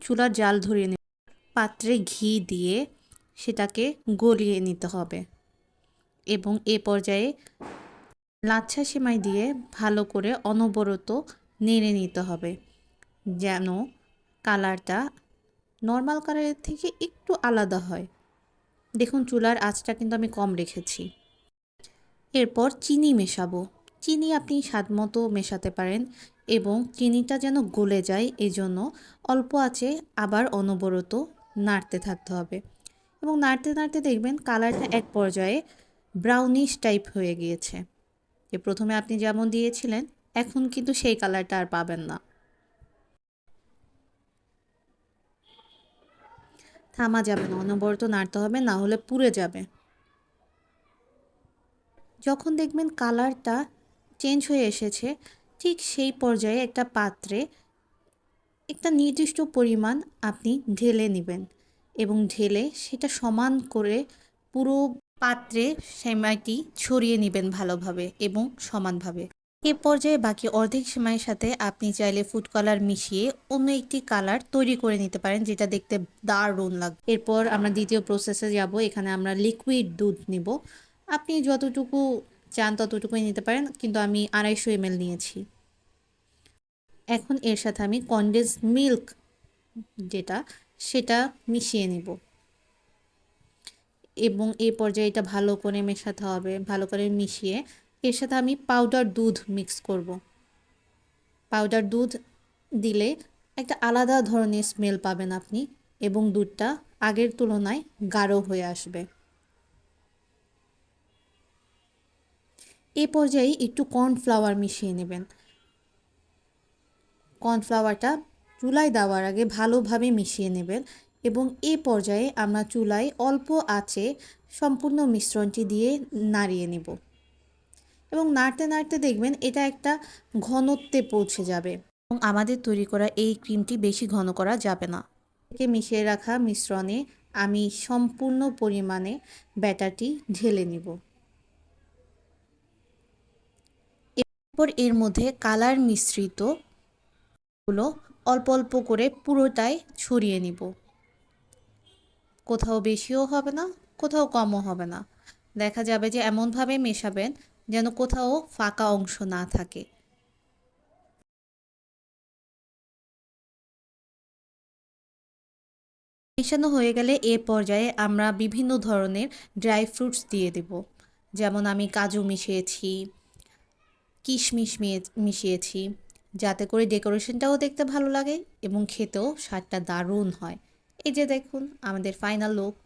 চুলার জাল ধরিয়ে নেব। পাত্রে ঘি দিয়ে সেটাকে গলিয়ে নিতে হবে এবং এ পর্যায়ে লাচ্ছা সেমাই দিয়ে ভালো করে অনবরত নেড়ে নিতে হবে যেন কালারটা নর্মাল কালারের থেকে একটু আলাদা হয়। দেখুন, চুলার আঁচটা কিন্তু আমি কম রেখেছি। এরপর চিনি মেশাবো। চিনি আপনি স্বাদ মতো মেশাতে পারেন এবং চিনিটা যেন গলে যায় এই জন্য অল্প আছে, আবার অনবরত নাড়তে থাকতে হবে। এবং নাড়তে নাড়তে দেখবেন কালারটা এক পর্যায়ে ব্রাউনিশ টাইপ হয়ে গিয়েছে। যে প্রথমে আপনি যেমন দিয়েছিলেন, এখন কিন্তু সেই কালারটা আর পাবেন না। থামা যাবে না, অনবরত নাড়তে হবে, না হলে পুড়ে যাবে। যখন দেখবেন কালারটা চেঞ্জ হয়ে এসেছে, ঠিক সেই পর্যায়ে একটা পাত্রে একটা নির্দিষ্ট পরিমাণ আপনি ঢেলে নেবেন এবং ঢেলে সেটা সমান করে পুরো পাত্রে সেমাইটি ছড়িয়ে নেবেন ভালোভাবে এবং সমানভাবে। এ পর্যায়ে বাকি অর্ধেক সেমাইয়ের সাথে আপনি চাইলে ফুড কালার মিশিয়ে অন্য একটি কালার তৈরি করে নিতে পারেন যেটা দেখতে দারুণ লাগবে এরপর আমরা দ্বিতীয় প্রসেসে যাব, এখানে আমরা লিকুইড দুধ নিব। আপনি যতটুকু চান ততটুকুই নিতে পারেন, কিন্তু আমি আড়াইশো এমএল নিয়েছি। এখন এর সাথে আমি কনডেন্স মিল্ক যেটা, সেটা মিশিয়ে নিব। এবং এই পর্যায়ে এটা ভালো করে মেশাতে হবে, ভালো করে মিশিয়ে। এর সাথে আমি পাউডার দুধ মিক্স করব। পাউডার দুধ দিলে একটা আলাদা ধরনের স্মেল পাবেন আপনি এবং দুধটা আগের তুলনায় গাঢ় হয়ে আসবে। এ পর্যায়ে একটু কর্নফ্লাওয়ার মিশিয়ে নেবেন। কর্নফ্লাওয়ারটা চুলায় দেওয়ার আগে ভালোভাবে মিশিয়ে নেবেন এবং এ পর্যায়ে আমরা চুলায় অল্প আঁচে সম্পূর্ণ মিশ্রণটি দিয়ে নাড়িয়ে নেব। এবং নাড়তে নাড়তে দেখবেন এটা একটা ঘনত্বে পৌঁছে যাবে। এবং আমাদের তৈরি করা এই ক্রিমটি বেশি ঘন করা যাবে না। একে মিশিয়ে রাখা মিশ্রণে আমি সম্পূর্ণ পরিমাণে ব্যাটারটি ঢেলে নিব। এরপর এর মধ্যে কালার মিশ্রিতগুলো অল্প অল্প করে পুরোটাই ছড়িয়ে নিব। কোথাও বেশিও হবে না, কোথাও কমও হবে না। দেখা যাবে যে এমনভাবে মেশাবেন যেন কোথাও ফাঁকা অংশ না থাকে। মেশানো হয়ে গেলে এ পর্যায়ে আমরা বিভিন্ন ধরনের ড্রাই ফ্রুটস দিয়ে দেব। যেমন আমি কাজু মিশিয়েছি কিশমিশ মিশিয়েছি। যাতে করে ডেকোরেশনটাও দেখতে ভালো লাগে এবং খেতেও স্বাদটা দারুণ হয়। এই যে দেখুন, আমাদের ফাইনাল লুক